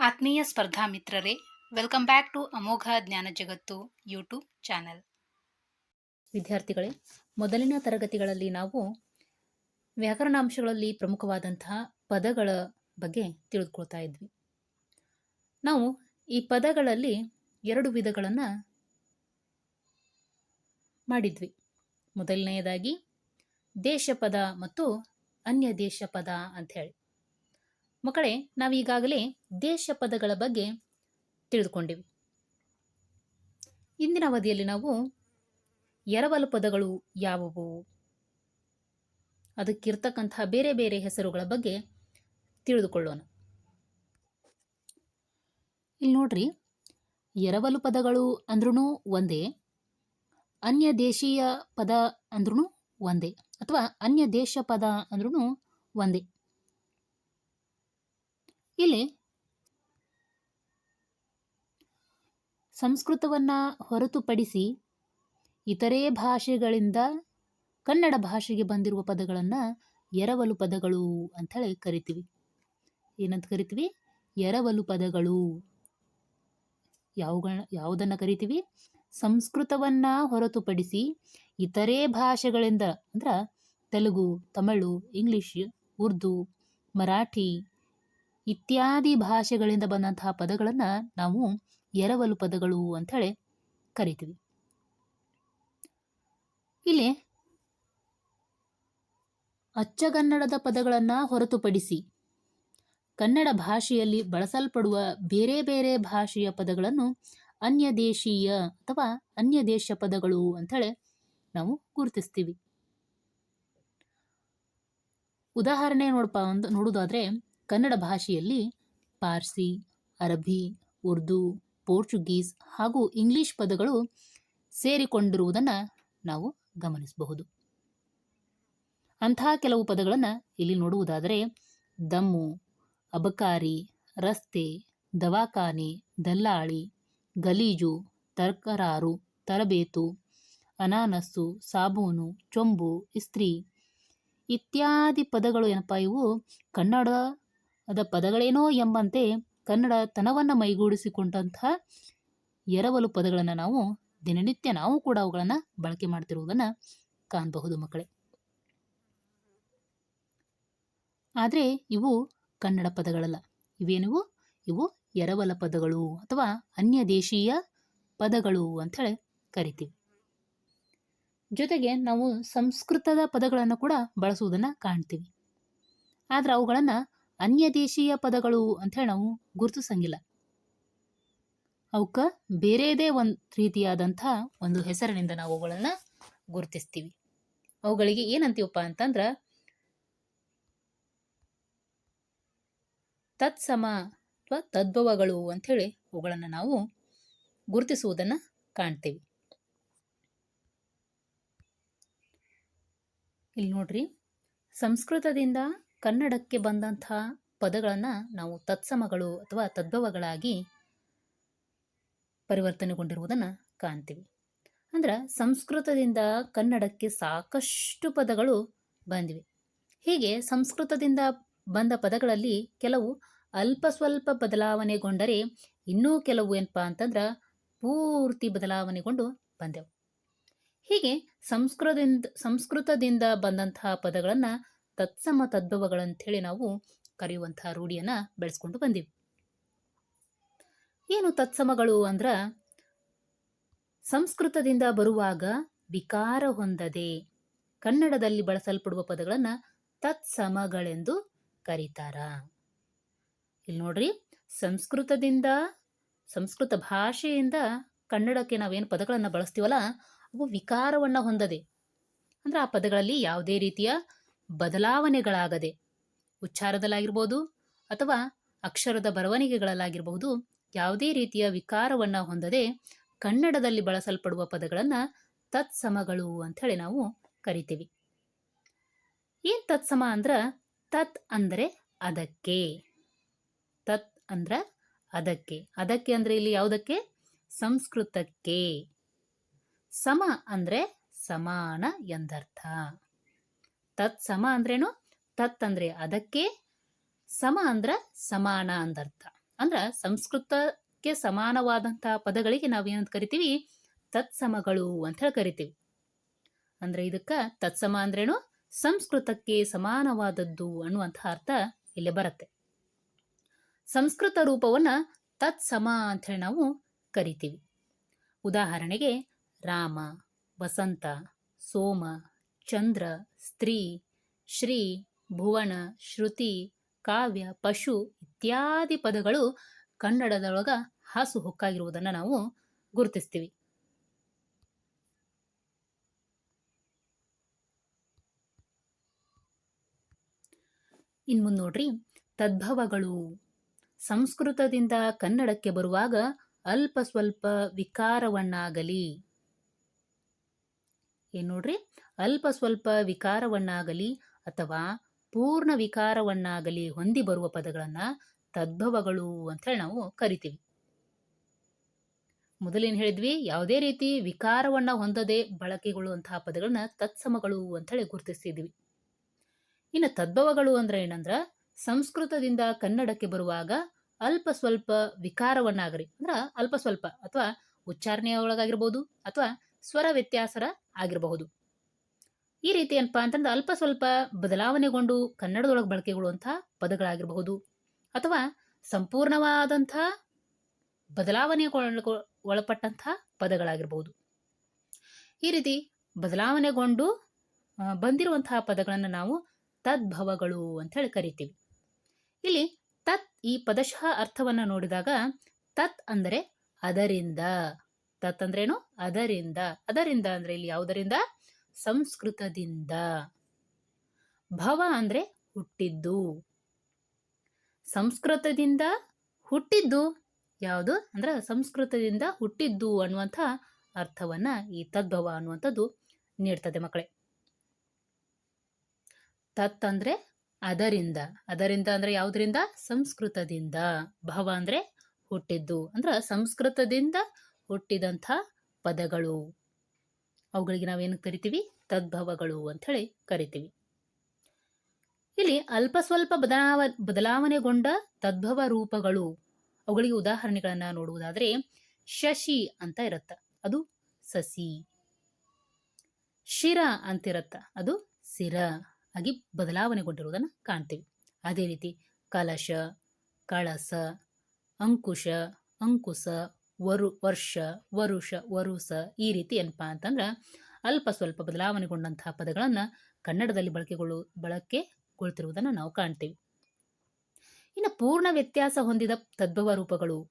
ಆತ್ಮೀಯ ಸ್ಪರ್ಧಾ ಮಿತ್ರರೇ ವೆಲ್ಕಮ್ ಬ್ಯಾಕ್ ಟು ಅಮೋಘ ಜ್ಞಾನ ಜಗತ್ತು ಯೂಟ್ಯೂಬ್ ಚಾನೆಲ್ ವಿದ್ಯಾರ್ಥಿಗಳೇ, ಮೊದಲಿನ ತರಗತಿಗಳಲ್ಲಿ ನಾವು ವ್ಯಾಕರಣಾಂಶಗಳಲ್ಲಿ ಪ್ರಮುಖವಾದಂತಹ ಪದಗಳ ಬಗ್ಗೆ ತಿಳಿದುಕೊಳ್ತಾ ಇದ್ವಿ. ನಾವು ಈ ಪದಗಳಲ್ಲಿ ಎರಡು ವಿಧಗಳನ್ನು ಮಾಡಿದ್ವಿ. ಮೊದಲನೆಯದಾಗಿ ದೇಶ ಪದ ಮತ್ತು ಅನ್ಯ ದೇಶ ಪದ ಅಂತ ಹೇಳಿ. ಮಕ್ಕಳೇ, ನಾವೀಗಾಗಲೇ ದೇಶ ಪದಗಳ ಬಗ್ಗೆ ತಿಳಿದುಕೊಂಡಿವಿ. ಇಂದಿನ ಅವಧಿಯಲ್ಲಿ ನಾವು ಎರವಲು ಪದಗಳು ಯಾವುವು? ಅದಕ್ಕಿರ್ತಕ್ಕಂತಹ ಬೇರೆ ಬೇರೆ ಹೆಸರುಗಳ ಬಗ್ಗೆ ತಿಳಿದುಕೊಳ್ಳೋಣ. ಇಲ್ಲಿ ನೋಡ್ರಿ, ಎರವಲು ಪದಗಳು ಅಂದ್ರೂ ಒಂದೇ, ಅನ್ಯ ದೇಶೀಯ ಪದ ಅಂದ್ರೂ ಒಂದೇ, ಅಥವಾ ಅನ್ಯ ದೇಶ ಪದ ಅಂದ್ರೂ ಒಂದೇ. ಇಲ್ಲಿ ಸಂಸ್ಕೃತವನ್ನ ಹೊರತುಪಡಿಸಿ ಇತರೆ ಭಾಷೆಗಳಿಂದ ಕನ್ನಡ ಭಾಷೆಗೆ ಬಂದಿರುವ ಪದಗಳನ್ನು ಎರವಲು ಪದಗಳು ಅಂಥೇಳಿ ಕರಿತೀವಿ. ಏನಂತ ಕರಿತೀವಿ? ಎರವಲು ಪದಗಳು. ಯಾವುಗಳ, ಯಾವುದನ್ನು ಕರಿತೀವಿ? ಸಂಸ್ಕೃತವನ್ನ ಹೊರತುಪಡಿಸಿ ಇತರೆ ಭಾಷೆಗಳಿಂದ ಅಂದ್ರೆ ತೆಲುಗು, ತಮಿಳು, ಇಂಗ್ಲಿಷ್, ಉರ್ದು, ಮರಾಠಿ ಇತ್ಯಾದಿ ಭಾಷೆಗಳಿಂದ ಬಂದಂತಹ ಪದಗಳನ್ನು ನಾವು ಎರವಲು ಪದಗಳು ಅಂಥೇಳಿ ಕರಿತೀವಿ. ಇಲ್ಲಿ ಅಚ್ಚಗನ್ನಡದ ಪದಗಳನ್ನು ಹೊರತುಪಡಿಸಿ ಕನ್ನಡ ಭಾಷೆಯಲ್ಲಿ ಬಳಸಲ್ಪಡುವ ಬೇರೆ ಬೇರೆ ಭಾಷೆಯ ಪದಗಳನ್ನು ಅನ್ಯ ದೇಶೀಯ ಅಥವಾ ಅನ್ಯ ದೇಶ ಪದಗಳು ಅಂಥೇಳಿ ನಾವು ಗುರುತಿಸ್ತೀವಿ. ಉದಾಹರಣೆ ನೋಡಪ್ಪ ಒಂದು ನೋಡೋದಾದ್ರೆ ಕನ್ನಡ ಭಾಷೆಯಲ್ಲಿ ಪಾರ್ಸಿ, ಅರಬಿ, ಉರ್ದು, ಪೋರ್ಚುಗೀಸ್ ಹಾಗೂ ಇಂಗ್ಲಿಷ್ ಪದಗಳು ಸೇರಿಕೊಂಡಿರುವುದನ್ನು ನಾವು ಗಮನಿಸಬಹುದು. ಅಂತಹ ಕೆಲವು ಪದಗಳನ್ನು ಇಲ್ಲಿ ನೋಡುವುದಾದರೆ ದಮ್ಮು, ಅಬಕಾರಿ, ರಸ್ತೆ, ದವಾಖಾನೆ, ದಲ್ಲಾಳಿ, ಗಲೀಜು, ತರ್ಕರಾರು, ತರಬೇತು, ಅನಾನಸ್ಸು, ಸಾಬೂನು, ಚೊಂಬು, ಇಸ್ತ್ರಿ ಇತ್ಯಾದಿ ಪದಗಳು ಏನಪ್ಪ ಇವು ಕನ್ನಡದ ಪದಗಳೇನೋ ಎಂಬಂತೆ ಕನ್ನಡ ತನವನ್ನು ಮೈಗೂಡಿಸಿಕೊಂಡಂತಹ ಎರವಲು ಪದಗಳನ್ನು ನಾವು, ದಿನನಿತ್ಯ ನಾವು ಕೂಡ ಅವುಗಳನ್ನು ಬಳಕೆ ಮಾಡ್ತಿರುವುದನ್ನು ಕಾಣಬಹುದು ಮಕ್ಕಳೇ. ಆದರೆ ಇವು ಕನ್ನಡ ಪದಗಳಲ್ಲ. ಇವೇನಿವು? ಇವು ಎರವಲ ಪದಗಳು ಅಥವಾ ಅನ್ಯ ದೇಶೀಯ ಪದಗಳು ಅಂಥೇಳಿ ಕರಿತೀವಿ. ಜೊತೆಗೆ ನಾವು ಸಂಸ್ಕೃತದ ಪದಗಳನ್ನು ಕೂಡ ಬಳಸುವುದನ್ನು ಕಾಣ್ತೀವಿ. ಆದ್ರೆ ಅವುಗಳನ್ನು ಅನ್ಯ ದೇಶೀಯ ಪದಗಳು ಅಂಥೇಳಿ ನಾವು ಗುರುತಿಸಂಗಿಲ್ಲ. ಅವಕ್ಕ ಬೇರೆದೇ ಒಂದು ರೀತಿಯಾದಂಥ ಒಂದು ಹೆಸರಿನಿಂದ ನಾವು ಅವುಗಳನ್ನು ಗುರುತಿಸ್ತೀವಿ. ಅವುಗಳಿಗೆ ಏನಂತೀವಪ್ಪ ಅಂತಂದ್ರೆ, ತತ್ಸಮ ಅಥವಾ ತದ್ಭವಗಳು ಅಂಥೇಳಿ ಅವುಗಳನ್ನು ನಾವು ಗುರುತಿಸುವುದನ್ನು ಕಾಣ್ತೀವಿ. ಇಲ್ಲಿ ನೋಡ್ರಿ, ಸಂಸ್ಕೃತದಿಂದ ಕನ್ನಡಕ್ಕೆ ಬಂದಂಥ ಪದಗಳನ್ನು ನಾವು ತತ್ಸಮಗಳು ಅಥವಾ ತದ್ಭವಗಳಾಗಿ ಪರಿವರ್ತನೆಗೊಂಡಿರುವುದನ್ನು ಕಾಣ್ತೀವಿ. ಅಂದ್ರೆ ಸಂಸ್ಕೃತದಿಂದ ಕನ್ನಡಕ್ಕೆ ಸಾಕಷ್ಟು ಪದಗಳು ಬಂದಿವೆ. ಹೀಗೆ ಸಂಸ್ಕೃತದಿಂದ ಬಂದ ಪದಗಳಲ್ಲಿ ಕೆಲವು ಅಲ್ಪ ಸ್ವಲ್ಪ ಬದಲಾವಣೆಗೊಂಡರೆ ಇನ್ನೂ ಕೆಲವು ಏನಪ್ಪ ಅಂತಂದ್ರೆ ಪೂರ್ತಿ ಬದಲಾವಣೆಗೊಂಡು ಬಂದೆವು. ಹೀಗೆ ಸಂಸ್ಕೃತದಿಂದ ಸಂಸ್ಕೃತದಿಂದ ಬಂದಂತಹ ಪದಗಳನ್ನು ತತ್ಸಮ ತದ್ಭವಗಳಂಥೇಳಿ ನಾವು ಕರೆಯುವಂತಹ ರೂಢಿಯನ್ನು ಬೆಳೆಸ್ಕೊಂಡು ಬಂದೀವಿ. ಏನು ತತ್ಸಮಗಳು ಅಂದ್ರೆ ಸಂಸ್ಕೃತದಿಂದ ಬರುವಾಗ ವಿಕಾರ ಹೊಂದದೆ ಕನ್ನಡದಲ್ಲಿ ಬಳಸಲ್ಪಡುವ ಪದಗಳನ್ನು ತತ್ಸಮಗಳೆಂದು ಕರೀತಾರ. ಇಲ್ಲಿ ನೋಡ್ರಿ, ಸಂಸ್ಕೃತದಿಂದ, ಸಂಸ್ಕೃತ ಭಾಷೆಯಿಂದ ಕನ್ನಡಕ್ಕೆ ನಾವೇನು ಪದಗಳನ್ನು ಬಳಸ್ತೀವಲ್ಲ, ಅವು ವಿಕಾರವನ್ನು ಹೊಂದದೆ. ಅಂದ್ರೆ ಆ ಪದಗಳಲ್ಲಿ ಯಾವುದೇ ರೀತಿಯ ಬದಲಾವಣೆಗಳಾಗದೆ ಉಚ್ಚಾರದಲ್ಲಾಗಿರ್ಬೋದು ಅಥವಾ ಅಕ್ಷರದ ಬರವಣಿಗೆಗಳಲ್ಲಾಗಿರಬಹುದು ಯಾವುದೇ ರೀತಿಯ ವಿಕಾರವನ್ನು ಹೊಂದದೆ ಕನ್ನಡದಲ್ಲಿ ಬಳಸಲ್ಪಡುವ ಪದಗಳನ್ನು ತತ್ಸಮಗಳು ಅಂಥೇಳಿ ನಾವು ಕರಿತೀವಿ. ಏನು ತತ್ಸಮ ಅಂದ್ರೆ? ತತ್ ಅಂದರೆ ಅದಕ್ಕೆ. ತತ್ ಅಂದ್ರೆ ಅದಕ್ಕೆ. ಅದಕ್ಕೆ ಅಂದರೆ ಇಲ್ಲಿ ಯಾವುದಕ್ಕೆ? ಸಂಸ್ಕೃತಕ್ಕೆ. ಸಮ ಅಂದರೆ ಸಮಾನ ಎಂದರ್ಥ. ತತ್ ಸಮ ಅಂದ್ರೇನು? ತತ್ ಅಂದ್ರೆ ಅದಕ್ಕೆ ಸಮ ಅಂದ್ರ ಸಮಾನ ಅಂದರ್ಥ. ಅಂದ್ರ ಸಂಸ್ಕೃತಕ್ಕೆ ಸಮಾನವಾದಂತಹ ಪದಗಳಿಗೆ ನಾವೇನಂತ ಕರಿತೀವಿ? ತತ್ಸಮಗಳು ಅಂತ ಹೇಳಿ ಕರಿತೀವಿ. ಅಂದ್ರೆ ಇದಕ್ಕ ತತ್ಸಮ ಅಂದ್ರೇನು? ಸಂಸ್ಕೃತಕ್ಕೆ ಸಮಾನವಾದದ್ದು ಅನ್ನುವಂತಹ ಅರ್ಥ ಇಲ್ಲಿ ಬರುತ್ತೆ. ಸಂಸ್ಕೃತ ರೂಪವನ್ನ ತತ್ಸಮ ಅಂತ ಹೇಳಿ ನಾವು ಕರಿತೀವಿ. ಉದಾಹರಣೆಗೆ ರಾಮ, ವಸಂತ, ಸೋಮ ಚಂದ್ರ, ಸ್ತ್ರೀ, ಶ್ರೀ, ಭುವನ, ಶ್ರುತಿ, ಕಾವ್ಯ, ಪಶು ಇತ್ಯಾದಿ ಪದಗಳು ಕನ್ನಡದೊಳಗ ಹಾಸುಹೊಕ್ಕಾಗಿರುವುದನ್ನು ನಾವು ಗುರುತಿಸ್ತೀವಿ. ಇನ್ನು ಮುಂದೆ ನೋಡ್ರಿ, ತದ್ಭವಗಳು. ಸಂಸ್ಕೃತದಿಂದ ಕನ್ನಡಕ್ಕೆ ಬರುವಾಗ ಅಲ್ಪ ಸ್ವಲ್ಪ ವಿಕಾರವನ್ನಾಗಲಿ. ಏನ್ ನೋಡ್ರಿ? ಅಲ್ಪ ಸ್ವಲ್ಪ ವಿಕಾರವನ್ನಾಗಲಿ ಅಥವಾ ಪೂರ್ಣ ವಿಕಾರವನ್ನಾಗಲಿ ಹೊಂದಿ ಬರುವ ಪದಗಳನ್ನ ತದ್ಭವಗಳು ಅಂತ ಹೇಳಿ ನಾವು ಕರಿತೀವಿ. ಮೊದಲೇನು ಹೇಳಿದ್ವಿ? ಯಾವುದೇ ರೀತಿ ವಿಕಾರವನ್ನ ಹೊಂದದೆ ಬಳಕೆಗೊಳ್ಳುವಂತಹ ಪದಗಳನ್ನ ತತ್ಸಮಗಳು ಅಂತ ಹೇಳಿ ಗುರುತಿಸ್ತಿದ್ವಿ. ಇನ್ನು ತದ್ಭವಗಳು ಅಂದ್ರೆ ಏನಂದ್ರ ಸಂಸ್ಕೃತದಿಂದ ಕನ್ನಡಕ್ಕೆ ಬರುವಾಗ ಅಲ್ಪ ಸ್ವಲ್ಪ ವಿಕಾರವನ್ನಾಗಲಿ ಅಂದ್ರ ಅಲ್ಪ ಸ್ವಲ್ಪ ಅಥವಾ ಉಚ್ಚಾರಣೆಯ ಒಳಗಾಗಿರ್ಬೋದು ಅಥವಾ ಸ್ವರ ವ್ಯತ್ಯಾಸರ ಆಗಿರಬಹುದು. ಈ ರೀತಿ ಏನಪ್ಪಾ ಅಂತಂದ್ರೆ ಅಲ್ಪ ಸ್ವಲ್ಪ ಬದಲಾವಣೆಗೊಂಡು ಕನ್ನಡದೊಳಗೆ ಬಳಕೆಗೊಳ್ಳುವಂತಹ ಪದಗಳಾಗಿರಬಹುದು. ಅಥವಾ ಸಂಪೂರ್ಣವಾದಂತಹ ಬದಲಾವಣೆ ಒಳಪಟ್ಟಂತಹ ಪದಗಳಾಗಿರಬಹುದು. ಈ ರೀತಿ ಬದಲಾವಣೆಗೊಂಡು ಬಂದಿರುವಂತಹ ಪದಗಳನ್ನು ನಾವು ತದ್ಭವಗಳು ಅಂತ ಹೇಳಿ ಕರಿತೀವಿ. ಇಲ್ಲಿ ತತ್ ಈ ಪದಶಃ ಅರ್ಥವನ್ನ ನೋಡಿದಾಗ ತತ್ ಅಂದರೆ ಅದರಿಂದ. ತತ್ ಅಂದ್ರೇನು ಅದರಿಂದ. ಅದರಿಂದ ಅಂದ್ರೆ ಇಲ್ಲಿ ಯಾವುದರಿಂದ? ಸಂಸ್ಕೃತದಿಂದ. ಭವ ಅಂದ್ರೆ ಹುಟ್ಟಿದ್ದು. ಸಂಸ್ಕೃತದಿಂದ ಹುಟ್ಟಿದ್ದು. ಯಾವುದು? ಅಂದ್ರೆ ಸಂಸ್ಕೃತದಿಂದ ಹುಟ್ಟಿದ್ದು ಅನ್ನುವಂಥ ಅರ್ಥವನ್ನ ಈ ತದ್ಭವ ಅನ್ನುವಂಥದ್ದು ನೀಡ್ತದೆ ಮಕ್ಕಳೇ. ತತ್ ಅಂದ್ರೆ ಅದರಿಂದ. ಅದರಿಂದ ಅಂದ್ರೆ ಯಾವುದರಿಂದ? ಸಂಸ್ಕೃತದಿಂದ. ಭವ ಅಂದ್ರೆ ಹುಟ್ಟಿದ್ದು. ಅಂದ್ರ ಸಂಸ್ಕೃತದಿಂದ ಹುಟ್ಟಿದಂಥ ಪದಗಳು. ಅವುಗಳಿಗೆ ನಾವೇನು ಕರಿತೀವಿ? ತದ್ಭವಗಳು ಅಂತ ಹೇಳಿ ಕರಿತೀವಿ. ಇಲ್ಲಿ ಅಲ್ಪ ಸ್ವಲ್ಪ ಬದಲಾವ, ಬದಲಾವಣೆಗೊಂಡ ತದ್ಭವ ರೂಪಗಳು. ಅವುಗಳಿಗೆ ಉದಾಹರಣೆಗಳನ್ನ ನೋಡುವುದಾದ್ರೆ ಶಶಿ ಅಂತ ಇರತ್ತ. ಅದು ಸಸಿ. ಶಿರ ಅಂತಿರತ್ತ. ಅದು ಸಿರ. ಆಗಿ ಬದಲಾವಣೆಗೊಂಡಿರುವುದನ್ನು ಕಾಣ್ತೀವಿ. ಅದೇ ರೀತಿ ಕಲಶ, ಕಳಸ, ಅಂಕುಶ ಅಂಕುಶ ವರು, ವರ್ಷ, ವರುಷ, ವರುಸ ಈ ರೀತಿ ಏನಪ್ಪಾ ಅಂತಂದ್ರೆ ಅಲ್ಪ ಸ್ವಲ್ಪ ಬದಲಾವಣೆಗೊಂಡಂತಹ ಪದಗಳನ್ನು ಕನ್ನಡದಲ್ಲಿ ಬಳಕೆಗೊಳ್ಳು ಬಳಕೆಗೊಳ್ತಿರುವುದನ್ನು ನಾವು ಕಾಣ್ತೀವಿ. ಇನ್ನು ಪೂರ್ಣ ವ್ಯತ್ಯಾಸ ಹೊಂದಿದ ತದ್ಭವ ರೂಪಗಳು,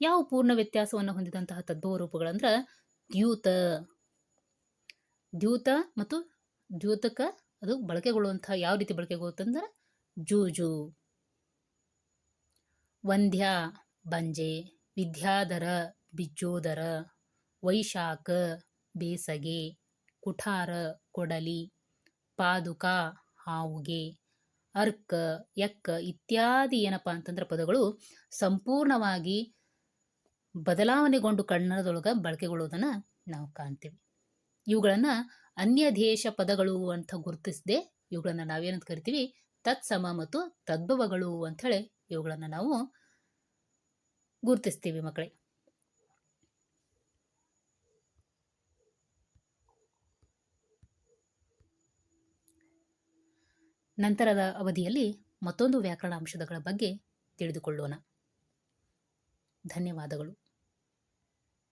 ಯಾವ ಪೂರ್ಣ ವ್ಯತ್ಯಾಸವನ್ನು ಹೊಂದಿದಂತಹ ತದ್ಭವ ರೂಪಗಳಂದ್ರೆ ದ್ಯೂತ. ದ್ಯೂತ ಮತ್ತು ದ್ಯೂತಕ ಅದು ಬಳಕೆಗೊಳ್ಳುವಂತಹ ಯಾವ ರೀತಿ ಬಳಕೆಗೊಳ್ಳುತ್ತಂದ್ರೆ ಜೂಜು. ವಂದ್ಯ, ಬಂಜೆ. ವಿದ್ಯಾಧರ, ಬಿಜ್ಜೋದರ, ವೈಶಾಖ, ಬೇಸಗೆ, ಕುಠಾರ, ಕೊಡಲಿ, ಪಾದುಕ, ಹಾವುಗೆ, ಅರ್ಕ ಎಕ್ಕ ಇತ್ಯಾದಿ ಏನಪ್ಪ ಅಂತಂದ್ರೆ ಪದಗಳು ಸಂಪೂರ್ಣವಾಗಿ ಬದಲಾವಣೆಗೊಂಡು ಕನ್ನಡದೊಳಗೆ ಬಳಕೆಗೊಳ್ಳುವುದನ್ನು ನಾವು ಕಾಣ್ತೀವಿ. ಇವುಗಳನ್ನು ಅನ್ಯ ದೇಶ ಪದಗಳು ಅಂತ ಗುರುತಿಸದೆ ಇವುಗಳನ್ನು ನಾವೇನಂತ ಕರಿತೀವಿ? ತತ್ಸಮ ಮತ್ತು ತದ್ಭವಗಳು ಅಂಥೇಳಿ ಇವುಗಳನ್ನು ನಾವು ಗುರುತಿಸ್ತೀವಿ ಮಕ್ಕಳೇ ನಂತರದ ಅವಧಿಯಲ್ಲಿ ಮತ್ತೊಂದು ವ್ಯಾಕರಣ ಅಂಶಗಳ ಬಗ್ಗೆ ತಿಳಿದುಕೊಳ್ಳೋಣ. ಧನ್ಯವಾದಗಳು.